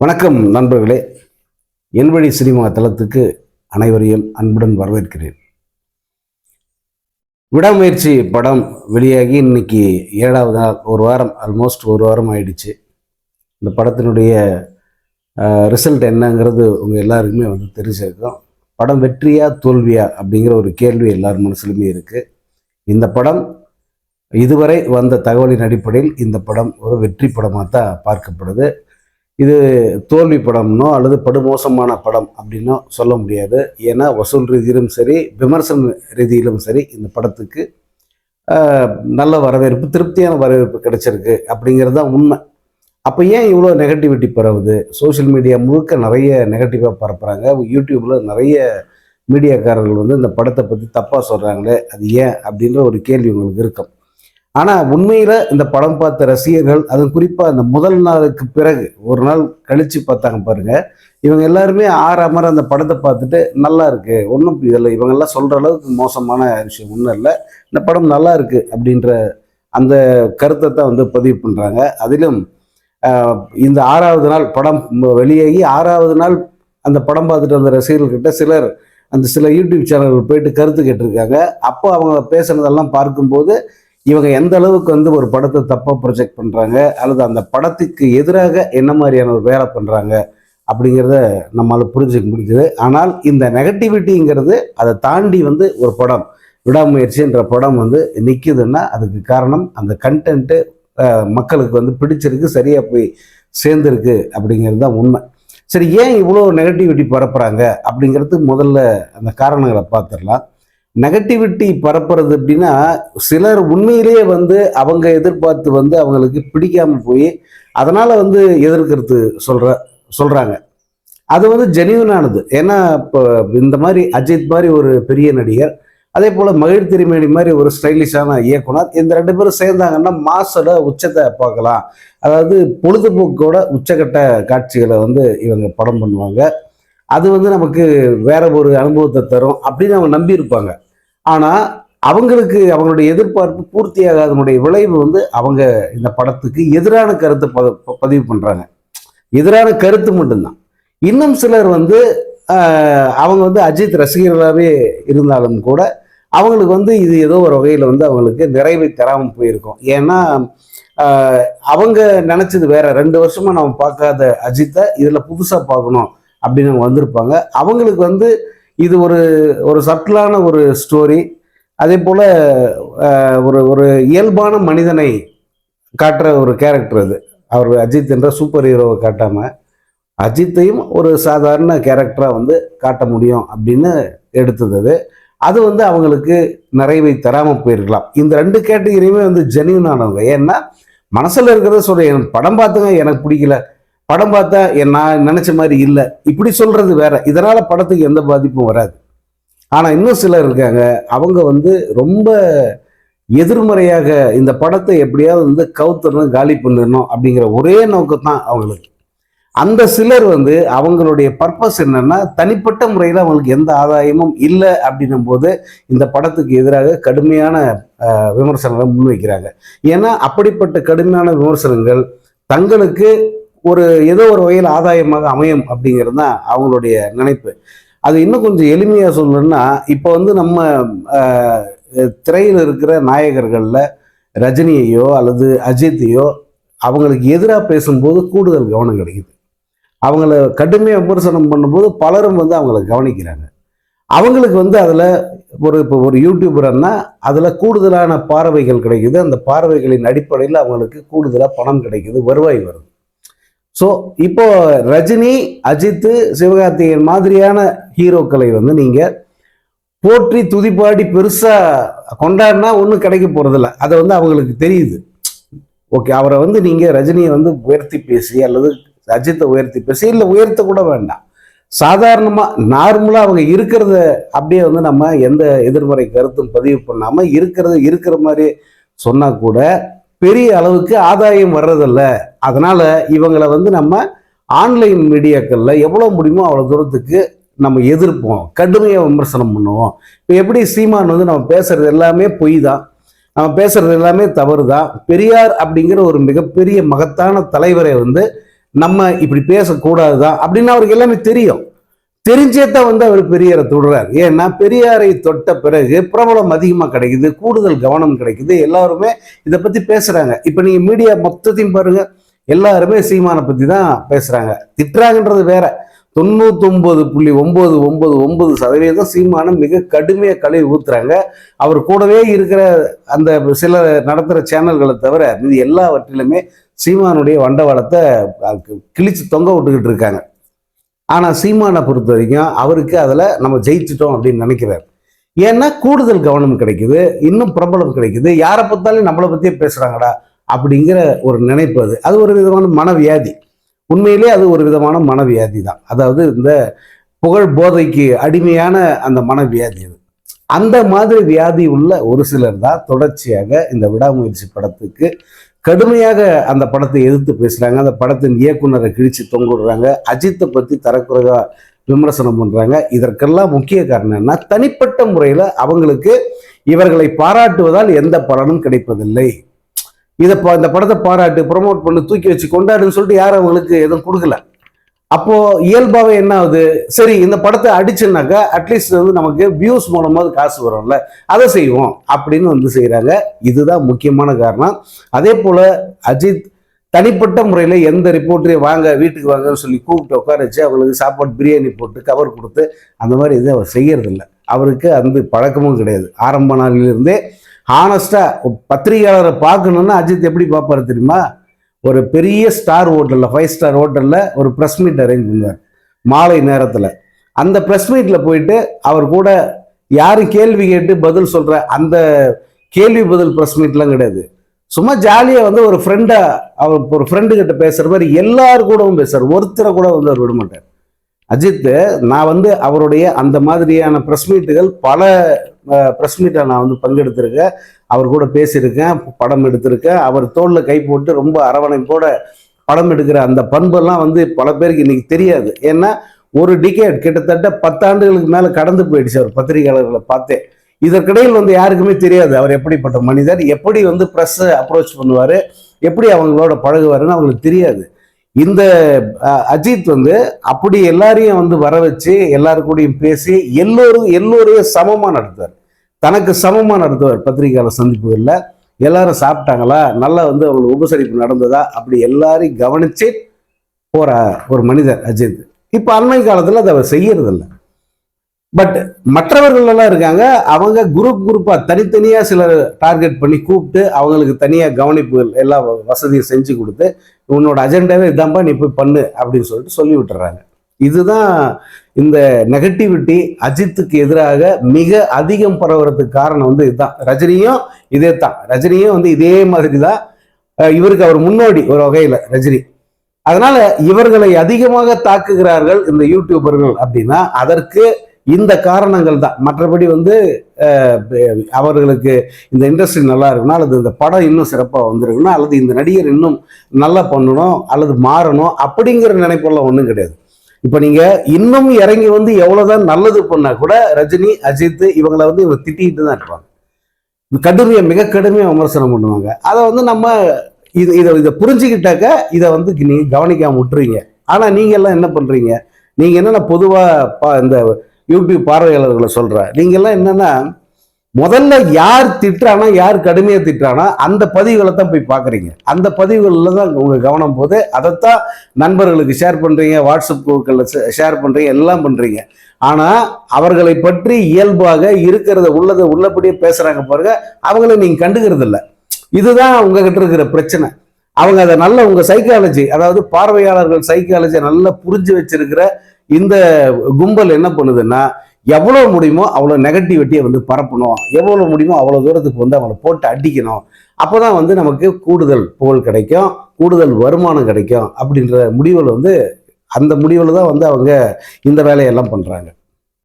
வணக்கம் நண்பர்களே. என்வழி சினிமா தளத்துக்கு அனைவரையும் அன்புடன் வரவேற்கிறேன். விடாமுயற்சி படம் வெளியாகி இன்னைக்கு ஏழாவது நாள் ஒரு வாரம் ஆல்மோஸ்ட் ஒரு வாரம் ஆயிடுச்சு. இந்த படத்தினுடைய ரிசல்ட் என்னங்கிறது உங்கள் எல்லாருக்குமே வந்து தெரிஞ்சிருக்கும். படம் வெற்றியா தோல்வியா அப்படிங்கிற ஒரு கேள்வி எல்லார் மனசுலையுமே இருக்குது இந்த படம் இதுவரை வந்த தகவலின் அடிப்படையில் இந்த படம் ஒரு வெற்றி படமாக தான் பார்க்கப்படுது. இது தோல்வி படம்னோ அல்லது படுமோசமான படம் அப்படின்னோ சொல்ல முடியாது. ஏன்னா வசூல் ரீதியிலும் சரி விமர்சன ரீதியிலும் சரி இந்த படத்துக்கு நல்ல வரவேற்பு திருப்தியான வரவேற்பு கிடைச்சிருக்கு அப்படிங்கிறது தான் உண்மை. அப்போ ஏன் இவ்வளோ நெகட்டிவிட்டி பரவுது? சோஷியல் மீடியா முழுக்க நிறைய நெகட்டிவாக பரப்புகிறாங்க யூடியூப்பில் நிறைய மீடியாக்காரர்கள் வந்து இந்த படத்தை பற்றி தப்பாக சொல்கிறாங்களே அது ஏன் அப்படின்ற ஒரு கேள்வி உங்களுக்கு இருக்கும். ஆனால் உண்மையில் இந்த படம் பார்த்த ரசிகர்கள் அது குறிப்பாக அந்த முதல் நாளுக்கு பிறகு ஒரு நாள் கழித்து பார்த்தாங்க பாருங்க. இவங்க எல்லாருமே ஆறாமற அந்த படத்தை பார்த்துட்டு நல்லா இருக்கு ஒன்றும் இதில் இவங்கெல்லாம் சொல்கிற அளவுக்கு மோசமான விஷயம் ஒன்றும் இல்லை. இந்த படம் நல்லா இருக்கு அப்படின்ற அந்த கருத்தை தான் வந்து பதிவு பண்ணுறாங்க அதிலும் இந்த ஆறாவது நாள் படம் வெளியாகி ஆறாவது நாள் அந்த படம் பார்த்துட்டு வந்த ரசிகர்கள்கிட்ட சிலர் அந்த சில யூடியூப் சேனல்கள் போயிட்டு கருத்து கேட்டிருக்காங்க. அப்போ அவங்க பேசுனதெல்லாம் பார்க்கும்போது இவங்க எந்த அளவுக்கு வந்து ஒரு படத்தை தப்பாக ப்ரொஜெக்ட் பண்ணுறாங்க அல்லது அந்த படத்துக்கு எதிராக என்ன மாதிரியான ஒரு வேலை பண்ணுறாங்க அப்படிங்கிறத நம்மளால் புரிஞ்சுக்க முடிஞ்சது ஆனால் இந்த நெகட்டிவிட்டிங்கிறது அதை தாண்டி வந்து ஒரு படம் விடாமுயற்சின்ற படம் வந்து நிற்குதுன்னா அதுக்கு காரணம் அந்த கண்டென்ட்டு மக்களுக்கு வந்து பிடிச்சிருக்கு சரியாக போய் சேர்ந்துருக்கு அப்படிங்கிறது தான் உண்மை. சரி ஏன் இவ்வளோ நெகட்டிவிட்டி பரப்புகிறாங்க அப்படிங்கிறதுக்கு முதல்ல அந்த காரணங்களை பார்த்துடலாம். நெகட்டிவிட்டி பரப்புறது அப்படின்னா சிலர் உண்மையிலேயே வந்து அவங்க எதிர்பார்த்து வந்து அவங்களுக்கு பிடிக்காம போய் அதனால வந்து எதிர்க்கிறது சொல்ற சொல்றாங்க. அது வந்து ஜெனியூனானது ஏன்னா இப்போ இந்த மாதிரி அஜித் மாதிரி ஒரு பெரிய நடிகர் அதே போல் மகிழ் திருமேனி மாதிரி ஒரு ஸ்டைலிஷான இயக்குனர் இந்த ரெண்டு பேரும் சேர்ந்தாங்கன்னா மாசோட உச்சத்தை பார்க்கலாம். அதாவது பொழுதுபோக்கோட உச்சக்கட்ட காட்சிகளை வந்து இவங்க படம் பண்ணுவாங்க. அது வந்து நமக்கு வேற ஒரு அனுபவத்தை தரும் அப்படின்னு அவங்க நம்பியிருப்பாங்க. ஆனால் அவங்களுக்கு அவங்களுடைய எதிர்பார்ப்பு பூர்த்தியாகாதனுடைய விளைவு வந்து அவங்க இந்த படத்துக்கு எதிரான கருத்தை பத- பதிவு பண்ணுறாங்க எதிரான கருத்து மட்டும்தான். இன்னும் சிலர் வந்து அவங்க வந்து அஜித் ரசிகர்களாகவே இருந்தாலும் கூட அவங்களுக்கு வந்து இது ஏதோ ஒரு வகையில் வந்து அவங்களுக்கு நிறைவை தராமல் போயிருக்கும். ஏன்னா அவங்க நினச்சது வேற. ரெண்டு வருஷமாக நம்ம பார்க்காத அஜித்தை இதில் புதுசாக பார்க்கணும் அப்படின்னு அவங்க வந்திருப்பாங்க. அவங்களுக்கு வந்து இது ஒரு ஒரு சட்டிலான ஒரு ஸ்டோரி அதே போல் ஒரு ஒரு இயல்பான மனிதனை காட்டுற ஒரு கேரக்டர் அது. அவர் அஜித் என்ற சூப்பர் ஹீரோவை காட்டாமல் அஜித்தையும் ஒரு சாதாரண கேரக்டராக வந்து காட்ட முடியும் அப்படின்னு எடுத்தது அது. அது வந்து அவங்களுக்கு நிறைவை தராமல் போயிருக்கலாம். இந்த ரெண்டு கேட்டகிரியுமே வந்து ஜெனியூனானவங்க ஏன்னா மனசில் இருக்கிறத சொல்கிறேன் படம் பார்த்துங்க எனக்கு பிடிக்கல. படம் பார்த்தா நான் நினச்ச மாதிரி இல்லை. இப்படி சொல்கிறது வேற. இதனால் படத்துக்கு எந்த பாதிப்பும் வராது. ஆனால் இன்னும் சிலர் இருக்காங்க. அவங்க வந்து ரொம்ப எதிர்மறையாக இந்த படத்தை எப்படியாவது வந்து கவுத்தரணும் காலி பண்ணிடணும் அப்படிங்கிற ஒரே நோக்கம் தான் அவங்களுக்கு. அந்த சிலர் வந்து அவங்களுடைய பர்பஸ் என்னன்னா தனிப்பட்ட முறையில் அவங்களுக்கு எந்த ஆதாயமும் இல்லை அப்படின்னும் போது இந்த படத்துக்கு எதிராக கடுமையான விமர்சனங்களை முன்வைக்கிறாங்க. ஏன்னா அப்படிப்பட்ட கடுமையான விமர்சனங்கள் தங்களுக்கு ஒரு ஏதோ ஒரு வகையில் ஆதாயமாக அமையும் அப்படிங்கிறது தான் அவங்களுடைய நினைப்பு. அது இன்னும் கொஞ்சம் எளிமையாக சொல்லணும்னா இப்போ வந்து நம்ம திரையில் இருக்கிற நாயகர்களில் ரஜினியையோ அல்லது அஜித்தையோ அவங்களுக்கு எதிராக பேசும்போது கூடுதல் கவனம் கிடைக்குது. அவங்கள கடுமையாக விமர்சனம் பண்ணும்போது பலரும் வந்து அவங்கள கவனிக்கிறாங்க. அவங்களுக்கு வந்து அதில் ஒரு இப்போ ஒரு யூடியூபர்னா அதில் கூடுதலான பார்வைகள் கிடைக்குது. அந்த பார்வைகளின் அடிப்படையில் அவங்களுக்கு கூடுதலாக பணம் கிடைக்குது வருவாய் வருது. ஸோ இப்போ ரஜினி அஜித் சிவகார்த்திகேயன் மாதிரியான ஹீரோக்களை வந்து நீங்கள் போற்றி துதிப்பாடி பெருசாக கொண்டாடினா ஒன்றும் கிடைக்க போகிறதில்ல அதை வந்து அவங்களுக்கு தெரியுது. ஓகே அவரை வந்து நீங்கள் ரஜினியை வந்து உயர்த்தி பேசி அல்லது அஜித்தை உயர்த்தி பேசி இல்லை உயர்த்த கூட வேண்டாம். சாதாரணமாக நார்மலாக அவங்க இருக்கிறத அப்படியே வந்து நம்ம எந்த எதிர்மறை கருத்தும் பதிவு பண்ணாமல் இருக்கிறத இருக்கிற மாதிரி சொன்னால் கூட பெரிய அளவுக்கு ஆதாயம் வர்றதில்ல. அதனால இவங்களை வந்து நம்ம ஆன்லைன் மீடியாக்களில் எவ்வளோ முடியுமோ அவ்வளோ தூரத்துக்கு நம்ம எதிர்ப்போம். கடுமையாக விமர்சனம் பண்ணுவோம். இப்போ எப்படி சீமான் வந்து நம்ம பேசுறது எல்லாமே பொய் தான் நம்ம பேசுறது எல்லாமே தவறு தான் பெரியார் அப்படிங்கிற ஒரு மிகப்பெரிய மகத்தான தலைவரை வந்து நம்ம இப்படி பேசக்கூடாது தான் அப்படின்னு அவருக்கு எல்லாமே தெரியும். தெரிஞ்சே தான் வந்து அவர் பெரியாரை தொடுறார். ஏன்னா பெரியாரை தொட்ட பிறகு பிரபலம் அதிகமாக கிடைக்குது கூடுதல் கவனம் கிடைக்குது எல்லாருமே இதை பற்றி பேசுகிறாங்க இப்போ நீங்கள் மீடியா மொத்தத்தையும் பாருங்கள் எல்லாருமே சீமானை பற்றி தான் பேசுகிறாங்க திட்டுறாங்கன்றது வேற. தொண்ணூத்தொம்பது புள்ளி ஒம்பது ஒம்பது ஒம்பது சதவீதம் சீமானை மிக கடுமையாக கழுவி ஊத்துறாங்க. அவர் கூடவே இருக்கிற அந்த சில நடத்துகிற சேனல்களை தவிர மீது எல்லாவற்றிலுமே சீமானுடைய வண்டவாளத்தை கிழிச்சு தொங்க விட்டுக்கிட்டு இருக்காங்க. ஆனால் சீமானை பொறுத்த வரைக்கும் அவருக்கு அதில் நம்ம ஜெயிச்சிட்டோம் அப்படின்னு நினைக்கிறார். ஏன்னா கூடுதல் கவனம் கிடைக்குது இன்னும் பிரபலம் கிடைக்குது. யாரை பார்த்தாலும் நம்மளை பற்றியே பேசுகிறாங்கடா அப்படிங்கிற ஒரு நினைப்பு அது. அது ஒரு விதமான மனவியாதி. உண்மையிலே அது ஒரு விதமான மனவியாதி தான். அதாவது இந்த புகழ் போதைக்கு அடிமையான அந்த மனவியாதி அது. அந்த மாதிரி வியாதி உள்ள ஒரு சிலர் தான் தொடர்ச்சியாக இந்த விடாமுயற்சி படத்துக்கு கடுமையாக அந்த படத்தை எதிர்த்து பேசுகிறாங்க அந்த படத்தின் இயக்குனரை கிழிச்சு தொங்குடுறாங்க அஜித்தை பற்றி தரக்குறைவாக விமர்சனம் பண்ணுறாங்க இதற்கெல்லாம் முக்கிய காரணம் என்ன தனிப்பட்ட முறையில் அவங்களுக்கு இவர்களை பாராட்டுவதால் எந்த பலனும் கிடைப்பதில்லை. இதை இந்த படத்தை பாராட்டு ப்ரொமோட் பண்ணி தூக்கி வச்சு கொண்டாடுன்னு சொல்லிட்டு யாரும் அவங்களுக்கு எதுவும் கொடுக்கல. அப்போ இயல்பாகவே என்ன ஆகுது? சரி இந்த படத்தை அடிச்சுனாக்கா அட்லீஸ்ட் வந்து நமக்கு வியூஸ் மூலமாவது காசு வரும்ல. அதை செய்வோம் அப்படின்னு வந்து செய்கிறாங்க இதுதான் முக்கியமான காரணம். அதே போல் அஜித் தனிப்பட்ட முறையில் எந்த ரிப்போர்ட்டரையும் வாங்க வீட்டுக்கு வாங்கன்னு சொல்லி கூப்பிட்டு உட்கார வச்சு அவங்களுக்கு சாப்பாடு பிரியாணி போட்டு கவர் கொடுத்து அந்த மாதிரி இது அவர் செய்யறதில்ல. அவருக்கு அந்த பழக்கமும் கிடையாது. ஆரம்ப நாளிலிருந்தே ஹானஸ்டாக பத்திரிகையாளரை பார்க்கணுன்னா அஜித் எப்படி பார்ப்பாரு தெரியுமா? ஒரு பெரிய ஸ்டார் ஹோட்டலில் ஃபைவ் ஸ்டார் ஹோட்டலில் ஒரு ப்ரெஸ் மீட் அரேஞ்ச் பண்ணுவார் மாலை நேரத்தில். அந்த ப்ரெஸ் மீட்டில் போயிட்டு அவர் கூட யாரும் கேள்வி கேட்டு பதில் சொல்கிற அந்த கேள்வி பதில் ப்ரெஸ் மீட்லாம் கிடையாது. சும்மா ஜாலியாக வந்து ஒரு ஃப்ரெண்டாக அவர் ஒரு ஃப்ரெண்டு கிட்ட பேசுகிற மாதிரி எல்லாரு கூடவும் பேசுகிறார் ஒருத்தரை கூட வந்து அவர் விட மாட்டார் நான் வந்து அவருடைய அந்த மாதிரியான ப்ரெஸ் மீட்டுகள் பல ப்ரெஸ் மீட்டை நான் வந்து பங்கெடுத்திருக்கேன். அவர் கூட பேசியிருக்கேன் படம் எடுத்திருக்கேன். அவர் தோளில் கை போட்டு ரொம்ப அரவணைப்போட படம் எடுக்கிற அந்த பண்பெல்லாம் வந்து பல பேருக்கு இன்னைக்கு தெரியாது. ஏன்னா ஒரு டிகேட் கிட்டத்தட்ட பத்தாண்டுகளுக்கு மேலே கடந்து போயிடுச்சு அவர் பத்திரிகையாளர்களை பார்த்தேன் இதற்கிடையில் வந்து யாருக்குமே தெரியாது அவர் எப்படிப்பட்ட மனிதர் எப்படி வந்து ப்ரெஸ்ஸை அப்ரோச் பண்ணுவார் எப்படி அவங்களோட பழகுவாருன்னு அவங்களுக்கு தெரியாது. இந்த அஜித் வந்து அப்படி எல்லாரையும் வந்து வர வச்சு எல்லாருக்கூடையும் கூடயும் பேசி எல்லோரும் எல்லோரையும் சமமாக நடத்துவார். தனக்கு சமமாக நடத்துவார் பத்திரிகையாளர் சந்திப்புகளில். எல்லாரும் சாப்பிட்டாங்களா? நல்லா வந்து அவங்களுக்கு உபசரிப்பு நடந்ததா? அப்படி எல்லாரையும் கவனித்து போகிற ஒரு மனிதர் அஜித். இப்போ அண்மை காலத்தில் அதை அவர் செய்யறதில்லை. பட் மற்றவர்கள் எல்லாம் இருக்காங்க அவங்க குரூப் குரூப்பாக தனித்தனியாக சிலர் டார்கெட் பண்ணி கூப்பிட்டு அவங்களுக்கு தனியாக கவனிப்புகள் எல்லா வசதியும் செஞ்சு கொடுத்து உன்னோட அஜெண்டாவே இதாம்பா நீ போய் பண்ணு அப்படின்னு சொல்லிட்டு சொல்லி விட்டுறாங்க. இதுதான் இந்த நெகட்டிவிட்டி அஜித்துக்கு எதிராக மிக அதிகம் பரவுறதுக்கு காரணம் வந்து இதுதான். ரஜினியும் இதே தான் ரஜினியும் வந்து இதே மாதிரி தான் இவருக்கு அவர் முன்னோடி ஒரு வகையில் ரஜினி. அதனால இவர்களை அதிகமாக தாக்குகிறார்கள் இந்த யூடியூபர்கள் அப்படின்னா அதற்கு இந்த காரணங்கள் தான். மற்றபடி வந்து அவர்களுக்கு இந்த இண்டஸ்ட்ரி நல்லா இருக்கணும் அல்லது இந்த படம் இன்னும் சிறப்பாக வந்திருக்கணும் அல்லது இந்த நடிகர் இன்னும் நல்லா பண்ணணும் அல்லது மாறணும் அப்படிங்கிற நினைப்பெல்லாம் ஒன்றும் கிடையாது. இப்போ நீங்கள் இன்னும் இறங்கி வந்து எவ்வளோதான் நல்லது பண்ணால் கூட ரஜினி அஜித் இவங்களை வந்து இவங்க திட்டிகிட்டு தான் இருப்பாங்க. கடுமையாக மிக கடுமையாக விமர்சனம் பண்ணுவாங்க. அதை வந்து நம்ம இது இதை இதை புரிஞ்சுக்கிட்டாக்க இதை வந்து நீங்கள் கவனிக்காமல் விட்டுறீங்க ஆனால் நீங்கள் எல்லாம் என்ன பண்ணுறீங்க நீங்கள் என்னென்ன பொதுவாக இந்த யூடியூப் பார்வையாளர்களை சொல்கிறேன் நீங்கள்லாம் என்னென்னா முதல்ல யார் திட்டுறானா யார் கடுமையாக திட்டுறானா அந்த பதிவுகளை தான் போய் பார்க்குறீங்க. அந்த பதிவுகளில் தான் உங்கள் கவனம் போது அதைத்தான் நண்பர்களுக்கு ஷேர் பண்ணுறீங்க வாட்ஸ்அப் குழுக்களில் ஷேர் பண்ணுறீங்க எல்லாம் பண்ணுறீங்க ஆனால் அவர்களை பற்றி இயல்பாக இருக்கிறத உள்ளதை உள்ளபடியே பேசுகிறாங்க பாருங்க. அவங்கள நீங்கள் கண்டுக்கிறதில்ல. இதுதான் உங்ககிட்ட இருக்கிற பிரச்சனை. அவங்க அதை நல்ல உங்கள் சைக்காலஜி அதாவது பார்வையாளர்கள் சைக்காலஜியை நல்லா புரிஞ்சு வச்சிருக்கிற இந்த கும்பல் என்ன பண்ணுதுன்னா எவ்வளோ முடியுமோ அவ்வளோ நெகட்டிவிட்டியை வந்து பரப்பணும். எவ்வளோ முடியுமோ அவ்வளோ தூரத்துக்கு வந்து அவங்கள போட்டு அடிக்கணும். அப்போ தான் வந்து நமக்கு கூடுதல் புகழ் கிடைக்கும் கூடுதல் வருமானம் கிடைக்கும் அப்படின்ற முடிவில் வந்து அந்த முடிவில் தான் வந்து அவங்க இந்த வேலையெல்லாம் பண்ணுறாங்க